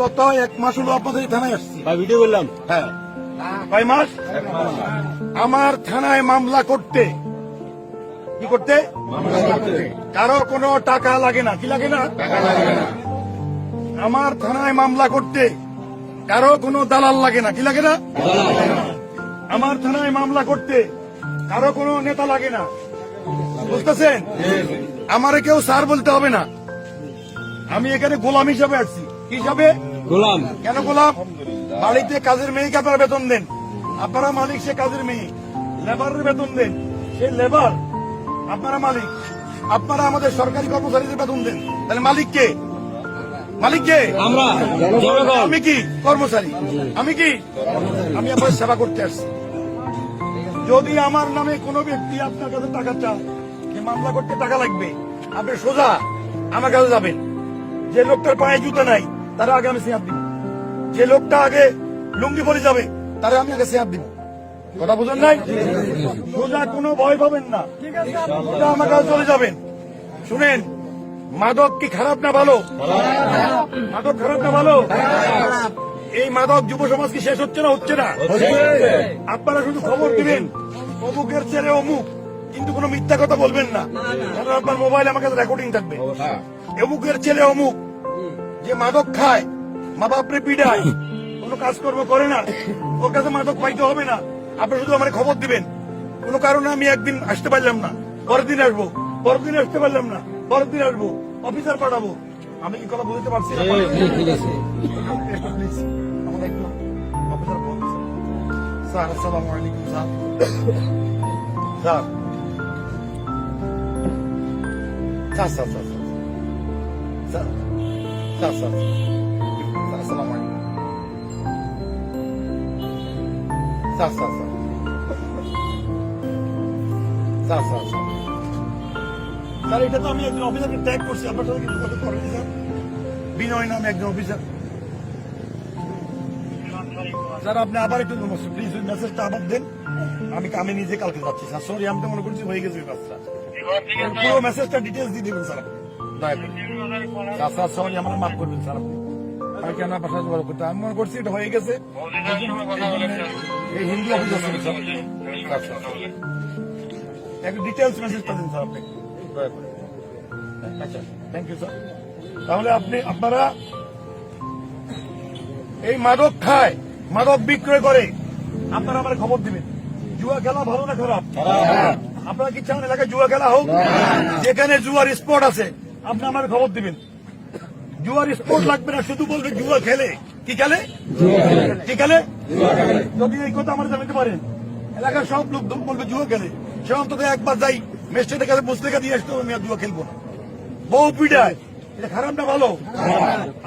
গত এক মাস হলো আপনাদের থানায় আসছি। ভাই ভিডিও করলাম হ্যাঁ। কয় মাস? আমার থানায় মামলা করতে। কি করতে? কারও কোনো টাকা লাগে না। কি লাগে না? আমার থানায় মামলা করতে। কারও কোনো দালাল লাগে না। কি লাগে না? আমার থানায় মামলা করতে। কারও কোনো নেতা লাগে না। বুঝতেছেন? আমারে কেউ স্যার বলতে হবে না। আমি এখানে গোলাম হিসাবে আসছি হিসাবে? গোলাম। কেন গোলাম? বাড়িতে কাজের মেয়েকে আপনারা বেতন দেন? আপনারা মালিক সে কাজের মেয়ে। লেবারের বেতন দেন। সে লেবার। আপনারা মালিক। আপনারা আমাদের সরকারি কর্মচারীদের বেতন দেন। তাহলে মালিক কে? মালিক কে? আমরা। আমি কি? কর্মচারী। আমি কি? আমি আপনার সেবা করতে আসছি। যদি আমার নামে কোনো ব্যক্তি আপনার কাছে টাকা চান যে মামলা করতে টাকা লাগবে আপনি সোজা আমার কাছে যাবেন। যে লোকটার পায়ে জুতা নাই তারা আগে আমি সিয়াব দিব। যে লোকটা আগে লুঙ্গি পরে যাবে তারা আমি আগে সিয়াব দিব। কথা বুঝেন নাই? সোজা কোনো ভয় পাবেন না। সোজা আমার কাছে চলে যাবেন। শুনেন মাদক কি খারাপ না ভালো? মাদক খারাপ না ভালো? এই মাদক যুব সমাজ কি শেষ হচ্ছে না হচ্ছে না? আপনারা শুধু খবর দিবেন অমুকের ছেলে অমুক। কিন্তু কোনো মিথ্যা কথা বলবেন না। কারণ আপনার মোবাইল আমার কাছে রেকর্ডিং থাকবে। অমুকের ছেলে অমুক। যে মাদক খায় মা বাপরে পিডায় কোনো কাজকর্ম করে না। ওর কাছে মাদক পাইতে হবে না। আপনি শুধু আমার খবর দিবেন। কোনো কারণে আমি একদিন আসতে পারলাম না। পরের দিন আসব। পরের দিন আসতে পারলাম না। পরের দিন আসব। অফিসার পাঠাবো। আমি কি কথা বুঝতে পারছি না? ঠিক আছে। আমাকে একটু অফিসার ফোন স্যার আসসালামু আলাইকুম sir. Sir. Sir sir sir. Sir sir আসসালামু আলাইকুম এটা তো আমি একজন অফিসারকে ট্যাগ করছি আপনার সাথে কিছু কথা করেনি স্যার বিনয় নামে একজন অফিসার স্যার আপনি আবার একটু প্লিজ ওই মেসেজটা আবার দেন। আমি আমি নিজে কালকে যাচ্ছি স্যার সরি আমি তো মনে করছি হয়ে গেছে কাজটা। পুরো মেসেজটা ডিটেলস দিয়ে দেবেন স্যার। দয়া করে স্যার স্যার আমার মাফ করবেন স্যার আপনি। আমি কেন আপনার সাথে যোগাযোগ করতে আমি মনে করছি এটা হয়ে গেছে। এই Hindu officer sir sir sir details মেসেজটা দিন স্যার আপনি দয়া করে আচ্ছা থ্যাংক ইউ স্যার তাহলে আপনি আপনারা এই মাদক খায় মাদক বিক্রয় করে আপনারা আমার খবর দিবেন। জুয়া খেলা ভালো না খারাপ? আপনারা কি চান এলাকায় জুয়া খেলা হোক? যেখানে জুয়ার স্পট আছে আপনি আমার খবর দিবেন। জুয়ার স্পট লাগবে না শুধু বলবে জুয়া খেলে। কি খেলে? কি খেলে? যদি এই কথা আমার জানাতে পারেন এলাকার সব লোক বলবে জুয়া খেলে। সে অন্তত একবার যাই মেস্টের কাছে মুসলিকা দিয়ে আসতে আমি আর জুয়া খেলব না। বউ পিডায়। এটা খারাপ না ভালো?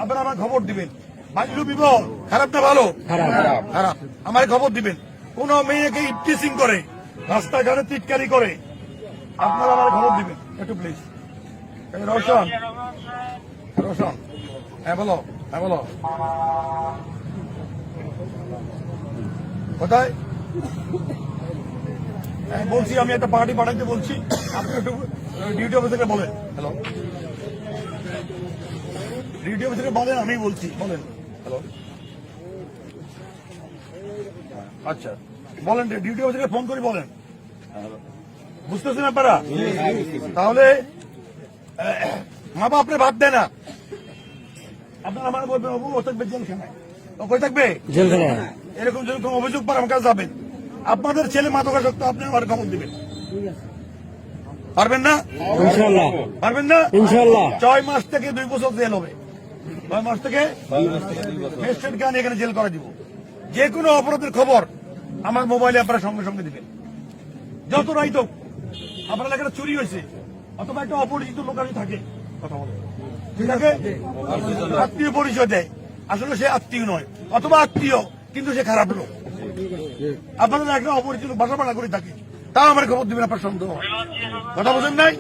আপনারা আমার খবর দিবেন। বাল্য বিবাহ খারাপ না ভালো? খারাপ। আমার খবর দিবেন। কোন মেয়েকে ইপটিসিং করে রাস্তাঘাটে চিৎকারি করে। আপনারা আমার খবর দিবেন। একটু প্লিজ রোশন। রোশন। হ্যাঁ বলো হ্যাঁ বলো। কোথায়? হ্যাঁ, বলছি আমি একটা পার্টি পাঠাইতে বলছি। আপনি একটু ডিউটি অফিসারকে বলেন। হ্যালো ডিউটি অফিসারকে বলেন আমি বলছি। বলেন। হ্যালো আচ্ছা বলেন ডিউটি অফিসারকে ফোন করে বলেন। বুঝতেছেন আপনারা? তাহলে মা বাপ আপনি ভাত দেয় না। আপনার আমার বলবেন ও থাকবে জেলখানায়। ও কই থাকবে? জেলখানে এরকম যদি কোনো অভিযোগ পার আমার কাছে যাবেন। আপনাদের ছেলে মাদকাসক্ত আপনি আমার খবর দিবেন। পারবেন না? ইনশাল্লাহ পারবেন না? ইনশাল্লাহ ছয় মাস থেকে দুই বছর জেল হবে। ছয় মাস থেকে ম্যাজিস্ট্রেট গান এখানে জেল করা দিব। যে কোনো অপরাধের খবর আমার মোবাইলে আপনারা সঙ্গে সঙ্গে দিবেন। যত রাইত আপনার এলাকাটা চুরি হয়েছে। অথবা একটা অপরিচিত লোক আমি থাকে। কথা বলে। ঠিক আছে। আত্মীয় পরিচয় দেয়। আসলে সে আত্মীয় নয় অথবা আত্মীয় কিন্তু সে খারাপ লোক। আপনারা একটা অপরিচিত বাসা ভাড়া করে থাকে। তাও আমার খবর দিবেন আপনার সন্দেহ কথা বলছেন নাই?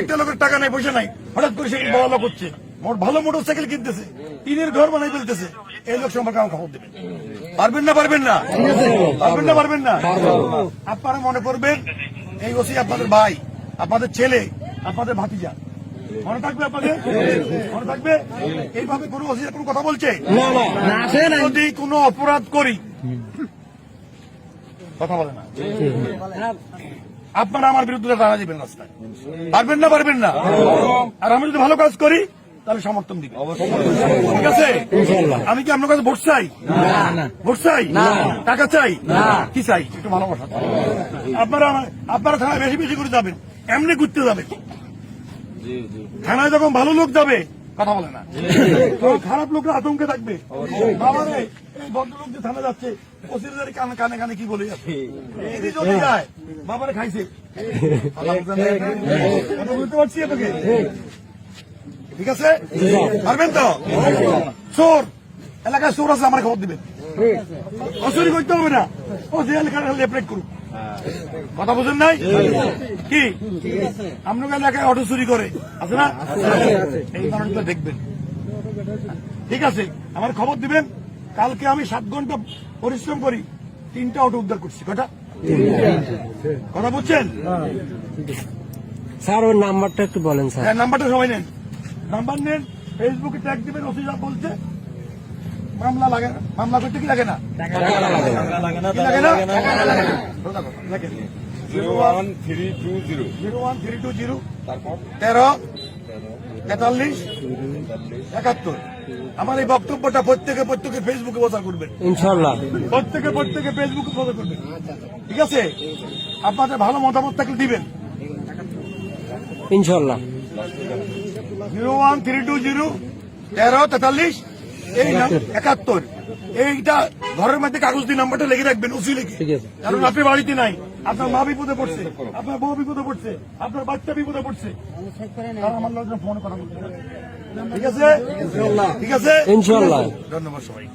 একটা লোকের টাকা নাই পয়সা নাই। হঠাৎ করে সে বড় লোক হচ্ছে। মোট ভালো মোটর সাইকেল কিনতেছে। টিনের ঘর বানাই ফেলতেছে। এই লোক সম্পর্কে আমার খবর দেবেন। পারবেন না পারবেন না? পারবেন না পারবেন না? আপনারা মনে করবেন এই ওসি আপনাদের ভাই আপনাদের ছেলে আপনাদের ভাতিজা। মনে থাকবে আপনাদের? মনে থাকবে? এইভাবে কোনো অসুবিধা কোনো কথা বলছে? যদি কোনো অপরাধ করি কথা বলে না। আপনারা আমার বিরুদ্ধে দাঁড়া দিবেন রাস্তায়। পারবেন না পারবেন না। আর আমি যদি ভালো কাজ করি তাহলে সমর্থন দিবেন। ঠিক আছে? আমি কি আপনার কাছে ভোট চাই? ভোট চাই? টাকা চাই? কি চাই? একটু ভালোবাসা। আপনারা আপনারা থানায় বেশি বেশি করে যাবেন। এমনি ঘুরতে যাবেন থানায় যখন ভালো লোক যাবে কথা বলে না। খারাপ লোকরা আতঙ্কে থাকবে বাবারে এই ভদ্রলোক যে থানা যাচ্ছে ওসির কানে কানে কানে কি বলে যাচ্ছে? যদি যায় বাবারে খাইছে। বুঝতে পারছি আপনাকে ঠিক আছে? পারবেন তো? চোর। এলাকায় চোর আছে আমার খবর দিবেন। অচুরি করতে হবে না। ও যে এলাকায় লেপরেট করুক। কথা বুঝেন নাই? কি? আপনাকে এলাকায় অটো চুরি করে। আছে না? এই মানুষগুলো দেখবেন। ঠিক আছে আমার খবর দিবেন। কালকে আমি সাত ঘণ্টা পরিশ্রম করি তিনটা অটো উদ্ধার করছি। কটা কথা বুঝছেন? স্যার ওর নাম্বারটা একটু বলেন স্যার। হ্যাঁ নাম্বারটা সবাই নেন। নাম্বার নেন ফেসবুকে ট্যাগ দিবেন ওসি বলছে মামলা লাগে মামলা করতে কি লাগে না? লাগে। Zero one three two zero. Zero one three two zero. তারপর? তেরো তেতাল্লিশ একাত্তর। আমার এই বক্তব্যটা প্রত্যেকে প্রত্যেকে ফেসবুকে প্রচার করবেন। ইনশাল্লাহ প্রত্যেকে প্রত্যেকে ফেসবুকে প্রচার করবেন। ঠিক আছে? আপনাদের ভালো মতামত থাকলে দিবেন। ইনশাল্লাহ zero one three two zero তেরো তেতাল্লিশ এই নাম একাত্তর। এইটা ঘরের মধ্যে কাগজ দিয়ে নাম্বারটা লেগে রাখবেন উঁচু লিখে। আছে। কারণ আপনি বাড়িতে নাই আপনার মা বিপদে পড়ছে আপনার বউ বিপদে পড়ছে আপনার বাচ্চা বিপদে পড়ছে। আমার লোকজন ফোন করা ঠিক আছে? ঠিক আছে? ইনশাল্লাহ। ধন্যবাদ সবাই